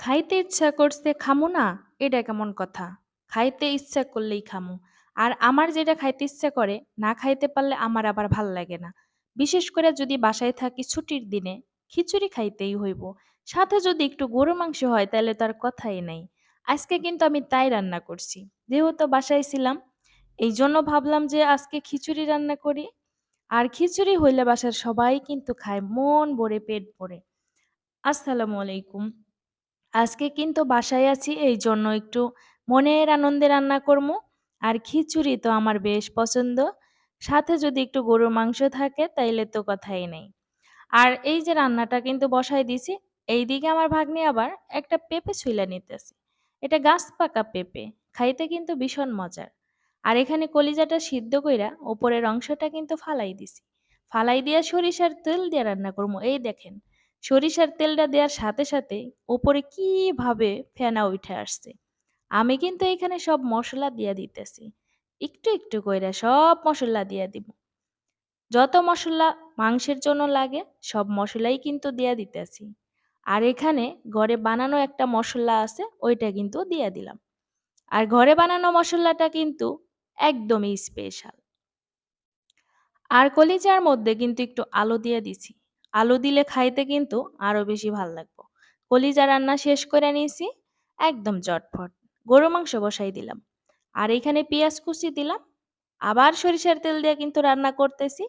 খাইতে ইচ্ছা করছে খামু না? এটা কেমন কথা? খাইতে ইচ্ছা করলেই খামু। আর আমার যেটা খাইতে ইচ্ছা করে, না খাইতে পারলে আমার আবার ভালো লাগে না। বিশেষ করে যদি বাসায় থাকি ছুটির দিনে, খিচুড়ি খাইতেই হইব। সাথে যদি একটু গরু মাংস হয় তাহলে তার কথাই নাই। আজকে কিন্তু আমি তাই রান্না করছি। যেহেতু বাসায় ছিলাম, এই জন্য ভাবলাম যে আজকে খিচুড়ি রান্না করি। আর খিচুড়ি হইলে বাসার সবাই কিন্তু খায় মন ভরে, পেট ভরে। আসসালামু আলাইকুম। আজকে কিন্তু বাসায় আছি এই জন্য একটু মনের আনন্দে রান্না করমু। আর খিচুড়ি তো আমার বেশ পছন্দ। সাথে যদি একটু গরুর মাংস থাকে তাইলে তো কথাই নেই। আর এই যে রান্নাটা কিন্তু বসায় দিছি, এইদিকে আমার ভাগ্নি আবার একটা পেঁপে ছুইলা নিতেছে। এটা গাছ পাকা পেঁপে, খাইতে কিন্তু ভীষণ মজার। আর এখানে কলিজাটা সিদ্ধ কইরা ওপরের অংশটা কিন্তু ফালাই দিছি। ফালাই দিয়া সরিষার তেল দিয়ে রান্না করমু। এই দেখেন, সরিষার তেলটা দেওয়ার সাথে সাথে ওপরে কীভাবে ফেনা উঠে আসছে। আমি কিন্তু এখানে সব মশলা দিয়া দিতেছি। একটু, একটু কইরা সব মশলা দিয়া দিব। যত মশলা মাংসের জন্য লাগে সব মশলাই কিন্তু দিয়া দিতেছি। আর এখানে ঘরে বানানো একটা মশলা আছে ওইটা কিন্তু দিয়া দিলাম। আর ঘরে বানানো মশলাটা কিন্তু একদমই স্পেশাল। আর কলিজার মধ্যে কিন্তু একটু আলু দিয়ে দিছি। আলু দিলে খাইতে কিন্তু আরও বেশি ভালো লাগবো। কলিজা রান্না শেষ করে নিয়েছি, একদম চটফট। গরু মাংস বসাই দিলাম। আর এখানে পেঁয়াজ কুচি দিলাম। আবার সরিষার তেল দিয়ে কিন্তু রান্না করতেছি।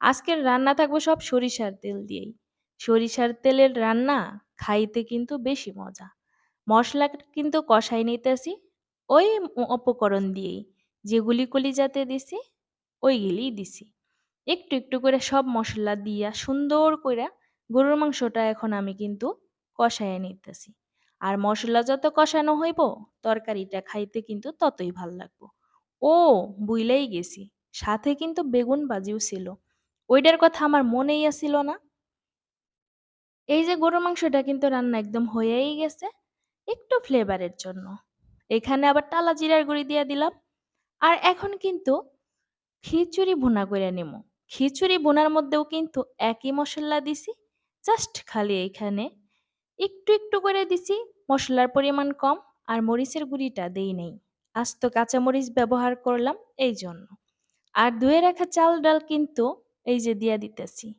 আজকের রান্না থাকবে সব সরিষার তেল দিয়েই। সরিষার তেলের রান্না খাইতে কিন্তু বেশি মজা। মশলা কিন্তু কষাই নিতেছি, ওই উপকরণ দিয়েই। যেগুলি কলিজাতে দিছি, ওইগুলিই দিছি। একটু, একটু করে সব মশলা দিয়া সুন্দর কইরা গরুর মাংসটা এখন আমি কিন্তু কষাইয়া নিতেছি। আর মশলা যত কষানো হইব তরকারিটা খাইতে কিন্তু ততই ভালো লাগবো। ও বুইলাই গেছি। সাথে কিন্তু বেগুন বাজিও ছিল। ওইটার কথা আমার মনেই আছিল না। এই যে গরুর মাংসটা কিন্তু রান্না একদম হয়েই গেছে। একটু ফ্লেভারের জন্য। এখানে আবার টালা জিরার গুঁড়ি দিয়া দিলাম। আর এখন কিন্তু খিচুড়ি ভুনা কইরা নিমু। খিচুড়ি বোনার মধ্যেও কিন্তু একই মশলা দিছি। জাস্ট খালি এইখানে একটু, একটু করে দিছি। মশলার পরিমাণ কম আর মরিচের গুঁড়িটা দেই নাই। আস্ত কাঁচামরিচ ব্যবহার করলাম এই জন্য আর ধুয়ে রাখা চাল ডাল কিন্তু এই যে দিয়া দিতেছি।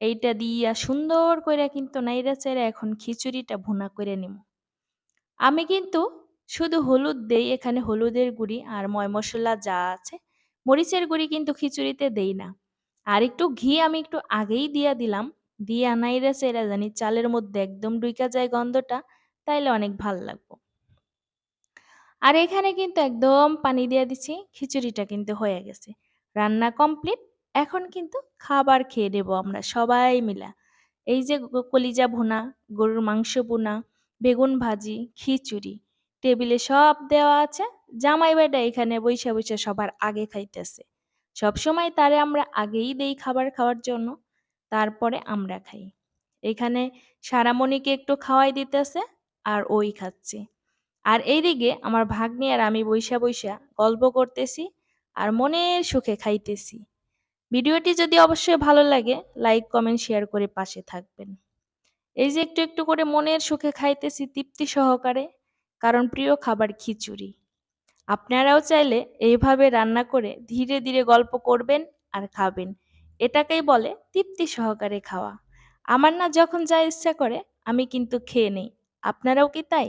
এইটা দিয়া সুন্দর কইরা কিন্তু নাইরা চাইড়া এখন খিচুড়িটা ভুনা করে নিমু। আমি কিন্তু শুধু হলুদ দেই এখানে হলুদের গুঁড়ি আর ময় মশলা যা আছে। মরিচের গুঁড়ি কিন্তু খিচুড়িতে দেই না। আর একটু ঘি আমি একটু আগেই দিয়া দিলাম। দিয়া নাইড়া চাইড়া জানি চালের মধ্যে একদম ডুইকা যায় গন্ধটা, তাইলে অনেক ভালো লাগবো। আর এখানে কিন্তু একদম পানি দিয়ে দিছি। খিচুড়িটা কিন্তু হয়ে গেছে। রান্না কমপ্লিট। এখন কিন্তু খাবার খেয়ে নেব আমরা সবাই মিলা। এই যে কলিজা ভুনা, গরুর মাংস ভুনা, বেগুন ভাজি, খিচুড়ি। টেবিলে সব দেওয়া আছে। জামাই বেটা এখানে বইসা, বইসা সবার আগে খাইতেছে। সবসময় তারে আমরা আগেই দেই খাবার খাওয়ার জন্য। তারপরে আমরা খাই। এখানে সারামণিকে একটু খাওয়াই দিতেছে আর ওই খাচ্ছে। আর এইদিকে আমার ভাগ্নি আর আমি বইসা, বইসা গল্প করতেছি আর মনের সুখে খাইতেছি। ভিডিওটি যদি অবশ্যই ভালো লাগে লাইক, কমেন্ট, শেয়ার করে পাশে থাকবেন। এই যে একটু, একটু করে মনের সুখে খাইতেছি তৃপ্তি সহকারে। কারণ প্রিয় খাবার খিচুড়ি। আপনারাও চাইলে এইভাবে রান্না করে ধীরে, ধীরে গল্প করবেন আর খাবেন। এটাকেই বলে তৃপ্তি সহকারে খাওয়া। আমার না যখন যা ইচ্ছা করে আমি কিন্তু খেয়ে নেই। আপনারাও কি তাই?